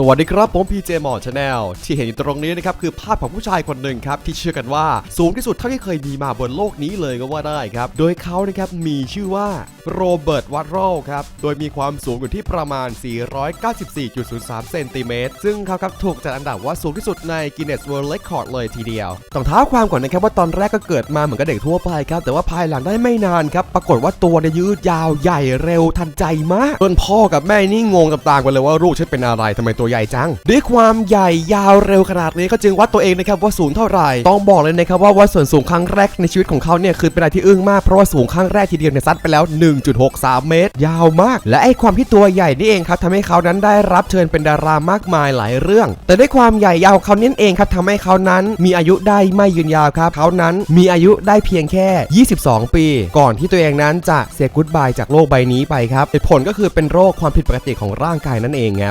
สวัสดีครับผมพีเจมอชาแนลที่เห็นอยู่ตรงนี้นะครับคือภาพของผู้ชายคนหนึ่งครับที่เชื่อกันว่าสูงที่สุดเท่าที่เคยมีมาบนโลกนี้เลยก็ว่าได้ครับโดยเขานะครับมีชื่อว่าโรเบิร์ตวัตโรครับโดยมีความสูงอยู่ที่ประมาณ 494.03 เซนติเมตรซึ่งเขาครับถูกจัดอันดับว่าสูงที่สุดใน Guinness World Record เลยทีเดียวต้องเท้าความก่อนนะครับว่าตอนแรกก็เกิดมาเหมือนกับเด็กทั่วไปครับแต่ว่าภายหลังได้ไม่นานครับปรากฏว่าตัวเนี่ยยืดยาวใหญ่เร็วทันใจมากจนพ่อกับแม่นี่งงตามๆกันเลยว่าลูกฉันเป็นอะไรทำไมตัวใหญ่จังด้วยความใหญ่ยาวเร็วขนาดนี้ก็จึงวัดตัวเองนะครับว่าสูงเท่าไหร่ ต้องบอกเลยนะครับว่าวัดส่วนสูงครั้งแรกในชีวิตของเขาเนี่ยคือเป็นอะไรที่อึ้งมากเพราะว่าสูงครั้งแรกทีเดียวเนี่ยซัดไปแล้ว 1.63 เมตร ยาวมาก และไอ้ความที่ตัวใหญ่นี่เองครับทำให้เขานั้นได้รับเชิญเป็นดารามากมายหลายเรื่อง แต่ด้วยความใหญ่ยาวของเขาเนี่เองครับทำให้เขานั้นมีอายุได้ไม่ยืนยาวครับเขานั้นมีอายุได้เพียงแค่ 22 ปี ก่อนที่ตัวเองนั้นจะเสียกุดบายจากโลกใบนี้ไปครับเหตุผลก็คือเป็นโรคความผิดปกติของร่างกายนั่นเองครับ